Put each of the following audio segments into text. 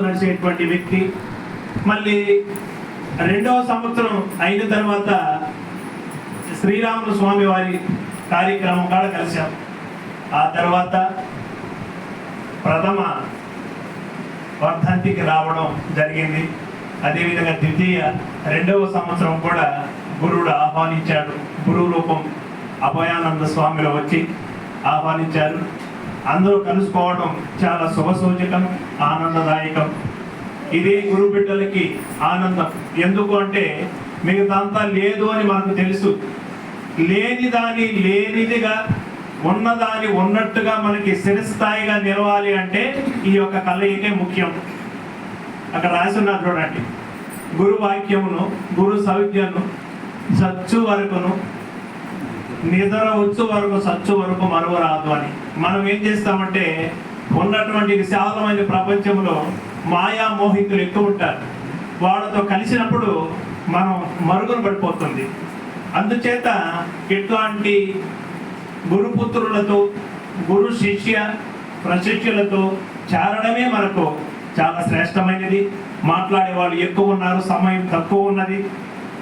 నడిచేటువంటి వ్యక్తి. మళ్ళీ రెండవ సంవత్సరం అయిన తర్వాత శ్రీరాములు స్వామి వారి కార్యక్రమం కాడ కలిశాం. ఆ తర్వాత ప్రథమ వర్ధంతికి రావడం జరిగింది. అదేవిధంగా ద్వితీయ రెండవ సంవత్సరం కూడా గురువుడు ఆహ్వానించాడు. గురువు రూపం అభయానంద స్వామిలో వచ్చి ఆహ్వానించారు. అందరూ కలుసుకోవడం చాలా శుభసూచకం ఆనందదాయకం. ఇది గురు బిడ్డలకి ఆనందం. ఎందుకు అంటే మిగతాంతా లేదు అని మనకు తెలుసు. లేని దాని లేనిదిగా ఉన్నదాని ఉన్నట్టుగా మనకి శిరస్థాయిగా నిలవాలి అంటే ఈ యొక్క కలయికే ముఖ్యం. అక్కడ రాసి ఉన్నారు చూడండి. గురువాక్యమును గురు సౌజ్ఞను సచ్చు వరకును నిద్ర వచ్చు వరకు సచ్చు వరకు మరువ రాదు అని. మనం ఏం చేస్తామంటే ఉన్నటువంటి విశాలమైన ప్రపంచంలో మాయా మోహితులు ఎక్కువ ఉంటారు. వాళ్ళతో కలిసినప్పుడు మనం మరుగున పడిపోతుంది. అందుచేత ఇట్లాంటి గురుపుత్రులతో గురు శిష్య ప్రశిష్యులతో చేరడమే మనకు చాలా శ్రేష్టమైనది. మాట్లాడే వాళ్ళు ఎక్కువ ఉన్నారు సమయం తక్కువ ఉన్నది.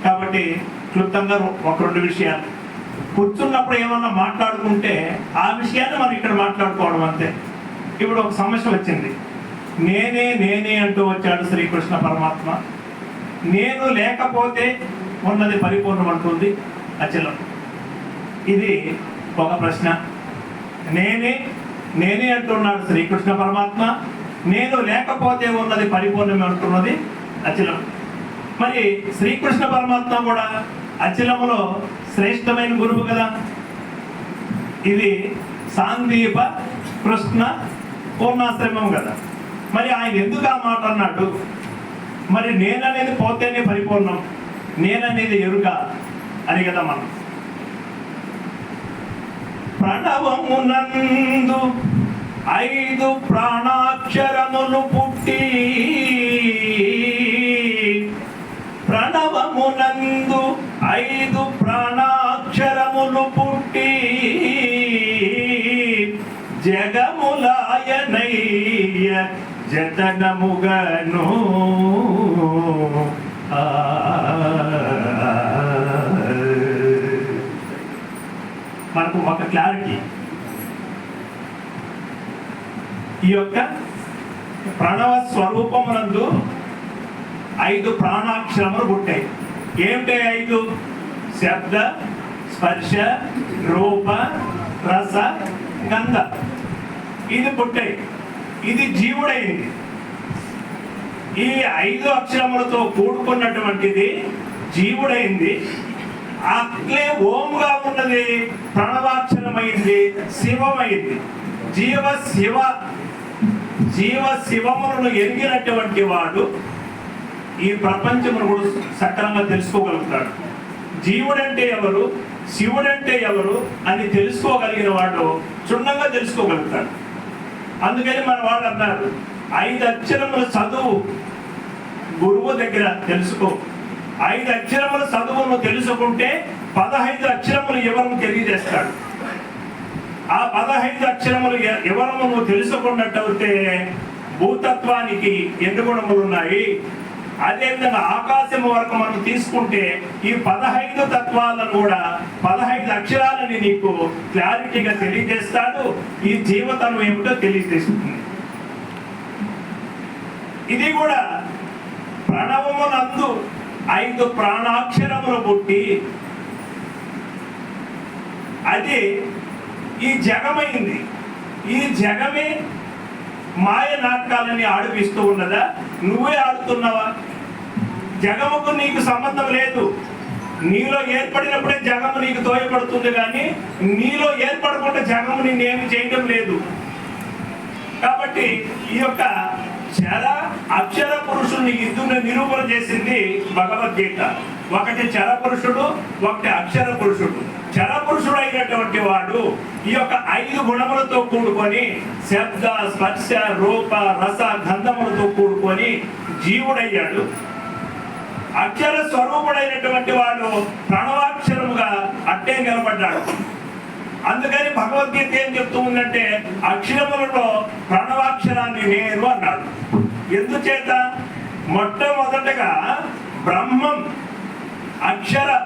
కాబట్టి క్లుప్తంగా ఒక రెండు విషయాలు. కూర్చున్నప్పుడు ఏమన్నా మాట్లాడుకుంటే ఆ విషయాన్ని మనం ఇక్కడ మాట్లాడుకోవడం అంతే. ఇప్పుడు ఒక సమస్య వచ్చింది. నేనే నేనే అంటూ వచ్చాడు శ్రీకృష్ణ పరమాత్మ. నేను లేకపోతే ఉన్నది పరిపూర్ణం అంటుంది అచలం. ఇది ఒక ప్రశ్న. నేనే నేనే అంటున్నాడు శ్రీకృష్ణ పరమాత్మ. నేను లేకపోతే ఉన్నది పరిపూర్ణం అంటున్నది అచలం. మరి శ్రీకృష్ణ పరమాత్మ కూడా అచలములో శ్రేష్టమైన గురువు కదా. ఇది సాందీప కృష్ణ పూర్ణాశ్రమం కదా. మరి ఆయన ఎందుకు ఆ మాట అన్నాడు? మరి నేననేది పోతేనే పరిపూర్ణం నేననేది ఎరుక అని కదా మనం. ప్రణవమునందు ఐదు ప్రాణాక్షరములు పుట్టి ప్రణవమునందు ఐదు ప్రాణాక్షరములు పుట్టి జగములాయనయ్య జతనముగను. మనకు ఒక క్లారిటీ. ఈ యొక్క ప్రణవ స్వరూపమునందు ఐదు ప్రాణాక్షరములు పుట్టాయి. ఏమిటే ఐదు? శబ్ద స్పర్శ రూప రస గంధ. ఇది పుట్టయి ఇది జీవుడైంది. ఈ ఐదు అక్షరములతో కూడుకున్నటువంటిది జీవుడైంది. అట్లే ఓంగా ఉన్నది ప్రణవాక్షరమైంది శివమైంది. జీవ శివ జీవ శివములను ఎరిగినటువంటి వాడు ఈ ప్రపంచమును కూడా సక్రమంగా తెలుసుకోగలుగుతాడు. జీవుడంటే ఎవరు? శివుడంటే ఎవరు? అని తెలుసుకోగలిగిన వాడు క్షుణ్ణంగా తెలుసుకోగలుగుతాడు. అందుకని మన వాళ్ళు అన్నారు ఐదు అక్షరముల చదువు గురువు దగ్గర తెలుసుకో. ఐదు అక్షరముల చదువును తెలుసుకుంటే పదహైదు అక్షరములు ఎవరు తెలియజేస్తాడు? ఆ పదహైదు అక్షరములు ఎవరము నువ్వు తెలుసుకున్నట్టయితే భూతత్వానికి ఎన్ని గుణములు ఉన్నాయి అదేవిధంగా ఆకాశం వరకు మనం తీసుకుంటే ఈ పదహైదు తత్వాలను కూడా పదహైదు అక్షరాలని నీకు క్లారిటీగా తెలియజేస్తాడు. ఈ జీవితం ఏమిటో తెలియజేస్తుంది. ఇది కూడా ప్రణవమునందు ఐదు ప్రాణాక్షరములు పుట్టి అది ఈ జగమైంది. ఈ జగమే మాయ నాటకాలని ఆడిపిస్తూ ఉన్నదా? నువ్వే ఆడుతున్నావా? జగముకు నీకు సంబంధం లేదు. నీలో ఏర్పడినప్పుడే జగము నీకు తోయపడుతుంది కానీ నీలో ఏర్పడకుండా జగము నిన్నేమి చేయడం లేదు. కాబట్టి ఈ యొక్క చర అక్షర పురుషుల్ని ఇద్దరు నిరూపణ చేసింది భగవద్గీత. ఒకటి చర పురుషుడు ఒకటి అక్షర పురుషుడు. చర వాడు ఈ యొక్క ఐదు గుణములతో కూడుకొని శబ్ద స్పర్శ రూప రస గంధములతో కూడుకొని జీవుడయ్యాడు. అక్షర స్వరూపుడైనటువంటి వాడు ప్రణవాక్షరముగా అట్టే నిలబడ్డాడు. అందుకని భగవద్గీత ఏం చెప్తూ ఉందంటే అక్షరములలో ప్రణవాక్షరాన్ని నేను అన్నాడు. ఎందుచేత? మొట్టమొదటగా బ్రహ్మం అక్షర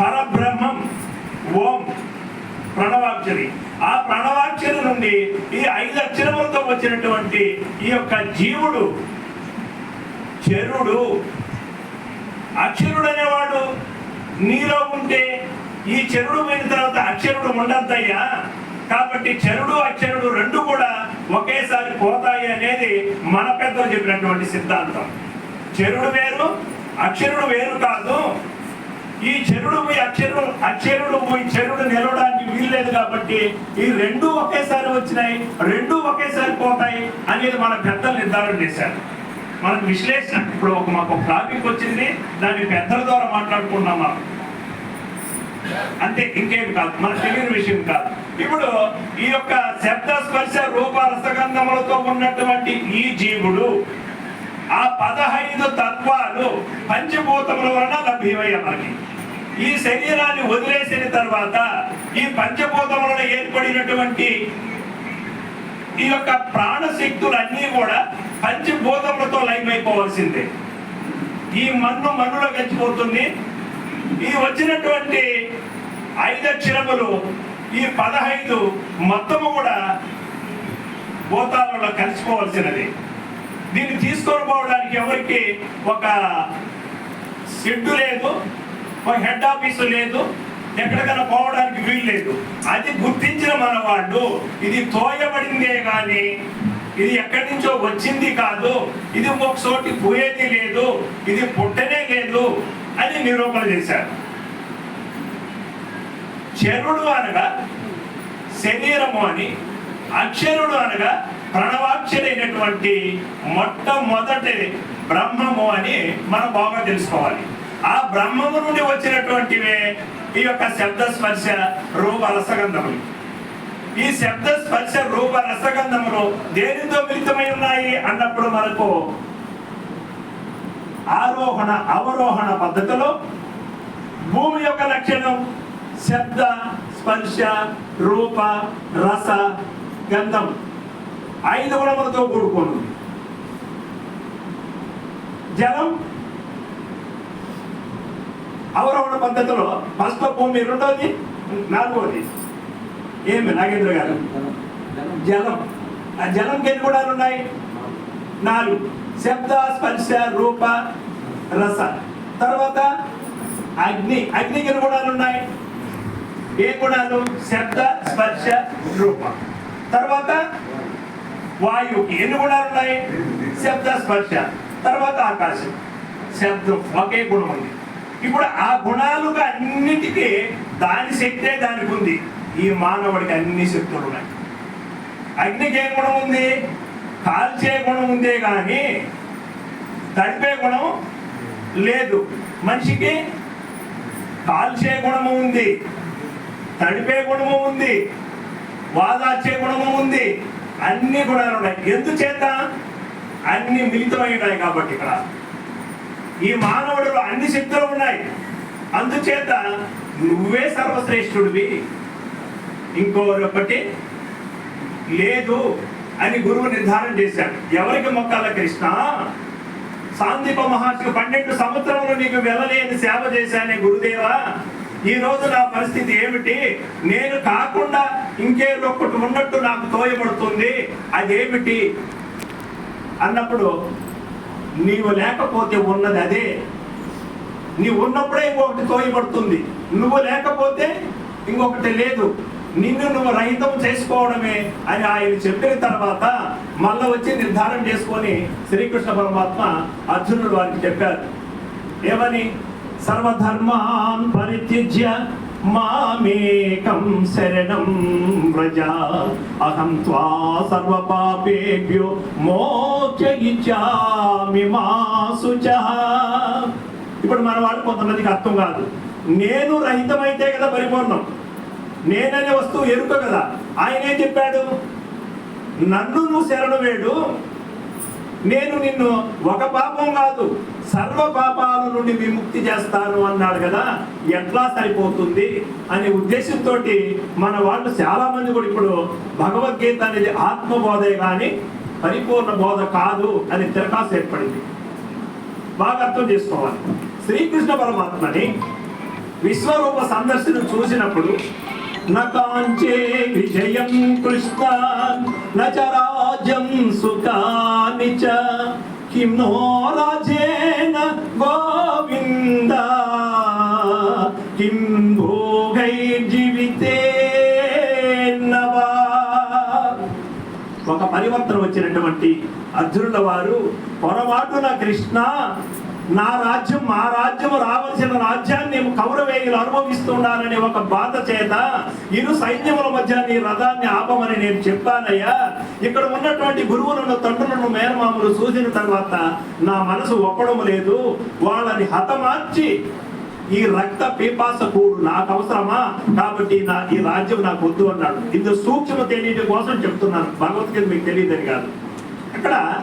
పరబ్రహ్మం ఓం ప్రణవాక్షరి ఆ ప్రణవాక్షరి నుండి ఈ ఐదు అక్షరములతో వచ్చినటువంటి ఈ యొక్క జీవుడు చరుడు అక్షరుడు అనేవాడు నీలో ఉంటే ఈ చరుడు పోయిన తర్వాత అక్షరుడు ఉండద్దయ్యా. కాబట్టి చరుడు అక్షరుడు రెండు కూడా ఒకేసారి పోతాయి అనేది మన పెద్దలు చెప్పినటువంటి సిద్ధాంతం. చరుడు వేరు అక్షరుడు వేరు కాదు. ఈ చెరుడు మీ అక్షరుడు అచ్చరుడు మీ చెరుడు నిలవడానికి వీల్లేదు కాబట్టి ఈ రెండు ఒకేసారి వచ్చినాయి రెండు ఒకేసారి పోతాయి అనేది మన పెద్దలు నిర్ధారణ చేశారు. మనకు విశ్లేషణ ఇప్పుడు ఒక మాకు ఒక టాపిక్ వచ్చింది దాన్ని పెద్దల ద్వారా మాట్లాడుకున్నాం మనం. అంతే ఇంకేం కాదు మనకు తెలియని విషయం కాదు. ఇప్పుడు ఈ యొక్క శబ్ద స్పర్శ రూప రసగంధములతో ఉన్నటువంటి ఈ జీవుడు ఆ పదహైదు తత్వాలు పంచభూతముల వలన లభ్యమయ్యా మనకి. ఈ శరీరాన్ని వదిలేసిన తర్వాత ఈ పంచభూతములను ఏర్పడినటువంటి ఈ యొక్క ప్రాణశక్తులన్నీ కూడా పంచభూతములతో లయమైపోవలసిందే. ఈ మన్ను మన్నులో గచ్చిపోతుంది ఈ వచ్చినటువంటి ఐదు అక్షరములు ఈ పదహైదు మొత్తము కూడా భూతాలలో కలిసిపోవలసినది. దీన్ని తీసుకొని పోవడానికి ఎవరికి ఒక షెడ్డు లేదు ఒక హెడ్ ఆఫీసు లేదు ఎక్కడికైనా పోవడానికి వీలు లేదు. అది గుర్తించిన మన వాళ్ళు ఇది తోయబడిందే కానీ ఇది ఎక్కడి నుంచో వచ్చింది కాదు ఇది ఒక చోటి పోయేది లేదు ఇది పుట్టనే లేదు అని నిరూపణ చేశారు. చరుడు అనగా శరీరము అని అక్షరుడు అనగా ప్రణవాక్షరైనటువంటి మొట్టమొదటి బ్రహ్మము అని మనం బాగా తెలుసుకోవాలి. ఆ బ్రహ్మము నుండి వచ్చినటువంటివే ఈ యొక్క శబ్ద స్పర్శ రూప రసగంధములు. ఈ శబ్ద స్పర్శ రూప రసగంధములు దేనితో మిళితమై ఉన్నాయి అన్నప్పుడు మనకు ఆరోహణ అవరోహణ పద్ధతిలో భూమి యొక్క లక్షణం శబ్ద స్పర్శ రూప రస గంధం. ఐదు గుణములతో కూడుకున్నది జలం అవరవణ పద్ధతిలో ఫస్ట్ భూమి రెండోది నాలుగోది? ఏమి నాగేంద్ర గారు? జలం. ఆ జలంకి ఎన్ని గుణాలు ఉన్నాయి? నాలుగు. శబ్ద స్పర్శ రూప రస. తర్వాత అగ్ని. అగ్నికి ఎన్ని గుణాలు ఉన్నాయి? ఏ గుణాలు? శబ్ద స్పర్శ రూప. తర్వాత వాయువుకి ఎన్ని గుణాలు ఉన్నాయి. శబ్ద స్పర్శ తర్వాత ఆకాశం. శబ్దం ఒకే గుణం ఉంది. ఇప్పుడు ఆ గుణాలుగా అన్నిటికీ దాని శక్తే దానికి ఉంది. ఈ మానవుడికి అన్ని శక్తులు ఉన్నాయి. అగ్నికి ఏ గుణం ఉంది? కాల్చే గుణం ఉందే కానీ తడిపే గుణం లేదు. మనిషికి కాల్చే గుణము ఉంది. తడిపే గుణము ఉంది. వాదార్చే గుణము ఉంది. అన్ని గుణాలు ఉన్నాయి. ఎందుచేత? అన్ని మిళితమై ఉన్నాయి కాబట్టి ఇక్కడ. ఈ మానవుడిలో అన్ని శక్తులు ఉన్నాయి. అందుచేత నువ్వే సర్వశ్రేష్ఠుడివి. ఇంకొకటి లేదు అని గురువు నిర్ధారణ చేశాడు. ఎవరికి మొక్కాల కృష్ణ? సాందీప మహర్షికి పన్నెండు సంవత్సరంలో నీకు వెళ్ళలేని సేవ చేశానే గురుదేవా? ఈ రోజు నా పరిస్థితి ఏమిటి? నేను కాకుండా ఇంకేదొక్కటి ఉన్నట్టు నాకు తోయబడుతుంది. అదేమిటి? అన్నప్పుడు నీవు లేకపోతే ఉన్నది అదే. నీవు ఉన్నప్పుడే ఇంకొకటి తోయబడుతుంది. నువ్వు లేకపోతే ఇంకొకటి లేదు. నిన్ను నువ్వు రహితం చేసుకోవడమే అని ఆయన చెప్పిన తర్వాత మళ్ళీ వచ్చి నిర్ధారణ చేసుకొని శ్రీకృష్ణ పరమాత్మ అర్జునుడు వారికి చెప్పారు. ఏమని? సర్వధర్మాన్ పరిత్యజ్య మామేకం శరణం వ్రజ. అహం త్వా సర్వపాపేభ్యో మోక్షయిచ్చామి ఇప్పుడు మన వాళ్ళు కొంతమందికి అర్థం కాదు. నేను రహితమైతే కదా పరిపూర్ణం. నేననే వస్తువు ఎరుక కదా. ఆయనే చెప్పాడు? నన్ను నువ్వు శరణు వేడు. నేను నిన్ను ఒక పాపం కాదు సర్వ పాపాల నుండి విముక్తి చేస్తాను అన్నాడు కదా ఎట్లా సరిపోతుంది అనే ఉద్దేశంతో మన వాళ్ళు చాలామంది కూడా ఇప్పుడు భగవద్గీత అనేది ఆత్మబోధే కానీ పరిపూర్ణ బోధ కాదు అని తిరకాసు ఏర్పడింది. బాగా అర్థం చేసుకోవాలి. శ్రీకృష్ణ పరమాత్మని విశ్వరూప సందర్శన చూసినప్పుడు నకాంచే విజయం కృష్ణ నచ రాజ్యం సుఖాని చ. కిం నో రాజేన గోవింద కిం భోగై ఒక పరివర్తన వచ్చినటువంటి అర్జునుల వారు పొరపాటున కృష్ణ నా రాజ్యం మా రాజ్యం రావలసిన రాజ్యాన్ని కౌరవేయులు అనుభవిస్తున్నాననే ఒక బాధ చేత ఇరు సైన్యముల మధ్య నీ రథాన్ని ఆపమని నేను చెప్పానయ్యా. ఇక్కడ ఉన్నటువంటి గురువులను తండ్రులను మేనమామలు చూసిన తర్వాత నా మనసు ఒప్పడం లేదు. వాళ్ళని హతమార్చి ఈ రక్త పీపాసకుడు నాకు అవసరమా? కాబట్టి నా ఈ రాజ్యం నాకు వద్దు అన్నాడు. ఇందులో సూక్ష్మ తెలియడం కోసం చెప్తున్నాను. భగవద్గీత మీకు తెలియదని కాదు. అక్కడ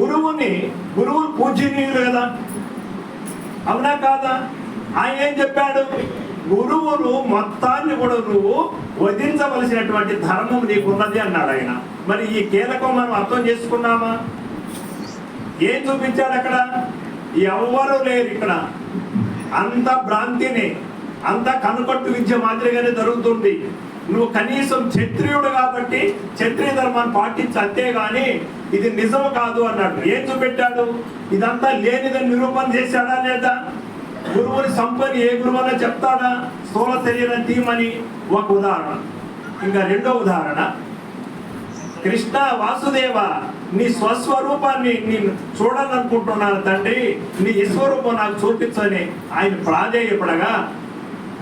గురువుని గురువుని పూజనీయులు కదా? అవునా కాదా? ఆయన ఏం చెప్పాడు? గురువులు మొత్తాన్ని కూడా నువ్వు వధించవలసినటువంటి ధర్మం నీకున్నది అన్నాడు ఆయన. మరి ఈ కీలకం మనం అర్థం చేసుకున్నామా? ఏం చూపించాడు అక్కడ? ఎవ్వరు లేరు ఇక్కడ. అంత భ్రాంతిని అంత కనుకట్టు విద్య మాదిరిగానే జరుగుతుంది. నువ్వు కనీసం క్షత్రియుడు కాబట్టి క్షత్రియ ధర్మాన్ని పాటించి అంతేగాని ఇది నిజం కాదు అన్నాడు. ఏం చూపెట్టాడు? ఇదంతా లేనిదని నిరూపణ చేశాడా లేదా? గురువుని సంపని ఏ గురువన్నా చెప్తాడా? స్థూల శరీరం తీయమని ఒక ఉదాహరణ. ఇంకా రెండో ఉదాహరణ. కృష్ణ వాసుదేవ నీ స్వస్వరూపాన్ని నేను చూడాలనుకుంటున్నాను తండ్రి నీ విశ్వరూపం నాకు చూపించని ఆయన ప్రాధేయపడగా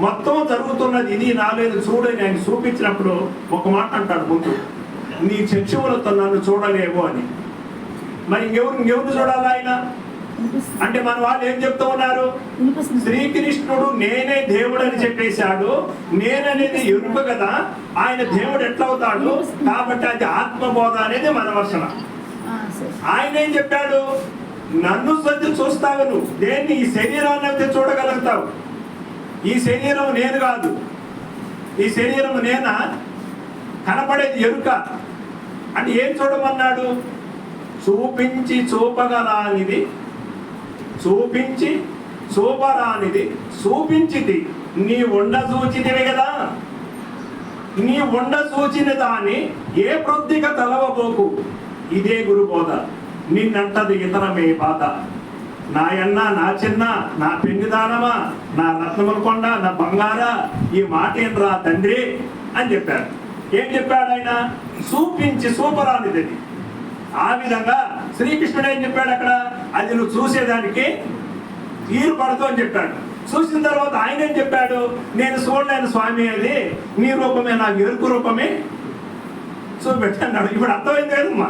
మొత్తం జరుగుతున్నది ఇది నాలేదు చూడని ఆయన చూపించినప్పుడు ఒక మాట అంటాడు ముందు. నీ చక్షువులతో నన్ను చూడలేవు అని. మరి ఇంకెవరు ఇంకెవరు చూడాలి ఆయన? అంటే మన వాళ్ళు ఏం చెప్తూ ఉన్నారు? శ్రీకృష్ణుడు నేనే దేవుడు అని చెప్పేశాడు. నేననేది ఎరుక కదా. ఆయన దేవుడు ఎట్లా అవుతాడు కాబట్టి అది ఆత్మబోధ అనేది మన వర్షణ. ఆయన ఏం చెప్పాడు? నన్ను సజ్జు చూస్తావు నువ్వు. దేన్ని? ఈ శరీరాన్ని అయితే చూడగలుగుతావు. ఈ శరీరం నేను కాదు. ఈ శరీరం నేనా కనపడేది ఎరుక. అంటే ఏం చూడమన్నాడు? చూపించి చూపగలానిది. చూపించి చూపరానిది. చూపించిది. నీ ఉండ సూచితివి కదా. నీ ఉండ సూచిన దాన్ని ఏ ప్రొద్దిక తలవబోకు? ఇదే గురుబోధ. నిన్నంటది ఇతరమే బాధ. నాయన్న నా చిన్న నా పెన్నిదానమా నా రత్నముల కొండ నా బంగారా ఈ మాట ఏంట్రా తండ్రి అని చెప్పారు ఏం చెప్పాడు ఆయన? చూపించి సూపరానిది ఆ విధంగా శ్రీకృష్ణుడు ఏం చెప్పాడు అక్కడ? అది నువ్వు చూసేదానికి తీరు పడదు అని చెప్పాడు. చూసిన తర్వాత ఆయన ఏం చెప్పాడు? నేను చూడలేను స్వామి అది నీ రూపమే నాకు ఎరుకు రూపమే చూపెట్టన్నాడు ఇప్పుడు అర్థమైంది కదమ్మా.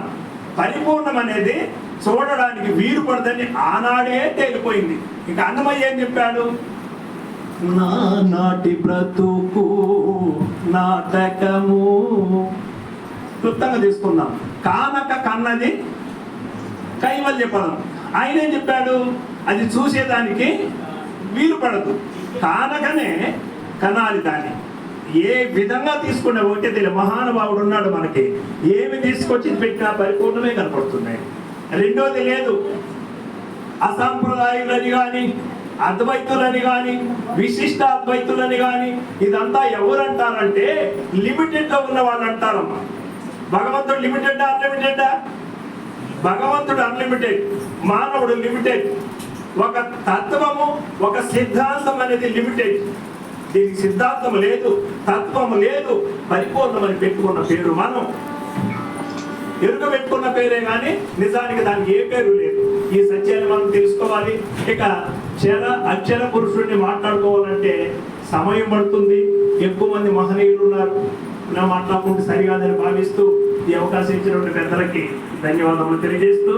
పరిపూర్ణం అనేది చూడడానికి వీలు పడదని ఆనాడే తేలిపోయింది. ఇంకా అన్నమయ్య ఏం చెప్పాడు? నా నాటి బ్రతుకు నాటకము. క్లుప్తంగా తీసుకుందాం. కానక కన్నది కైవల్య పదం ఆయన ఏం చెప్పాడు? అది చూసేదానికి వీలు పడదు. కానకనే కనాలి దాన్ని. ఏ విధంగా తీసుకునే ఒకటే తెలియదు. మహానుభావుడు ఉన్నాడు మనకి. ఏమి తీసుకొచ్చి పెట్టినా పరిపూర్ణమే కనపడుతున్నాయి. రెండోది లేదు. అసాంప్రదాయులని కానీ అద్వైతులని కానీ విశిష్ట అద్వైతులని కానీ ఇదంతా ఎవరు అంటారంటే లిమిటెడ్లో ఉన్న వాళ్ళు అంటారమ్మా. భగవంతుడు లిమిటెడ్ అన్లిమిటెడ్ భగవంతుడు అన్లిమిటెడ్ మానవుడు లిమిటెడ్. ఒక తత్వము ఒక సిద్ధాంతం అనేది లిమిటెడ్. దీనికి సిద్ధాంతం లేదు తత్వము లేదు పరిపూర్ణమని పెట్టుకున్న పేరు మనం. ఎరుక పెట్టుకున్న పేరే కానీ నిజానికి దానికి ఏ పేరు లేదు. ఈ సత్యాన్ని మనం తెలుసుకోవాలి. ఇక చర అక్షర పురుషుడిని మాట్లాడుకోవాలంటే సమయం పడుతుంది. ఎక్కువ మంది మహనీయులు ఉన్నారు. నా మాట్లాడుకుంటే సరికాదని భావిస్తూ ఈ అవకాశం ఇచ్చినటువంటి పెద్దలకి ధన్యవాదములు తెలియజేస్తూ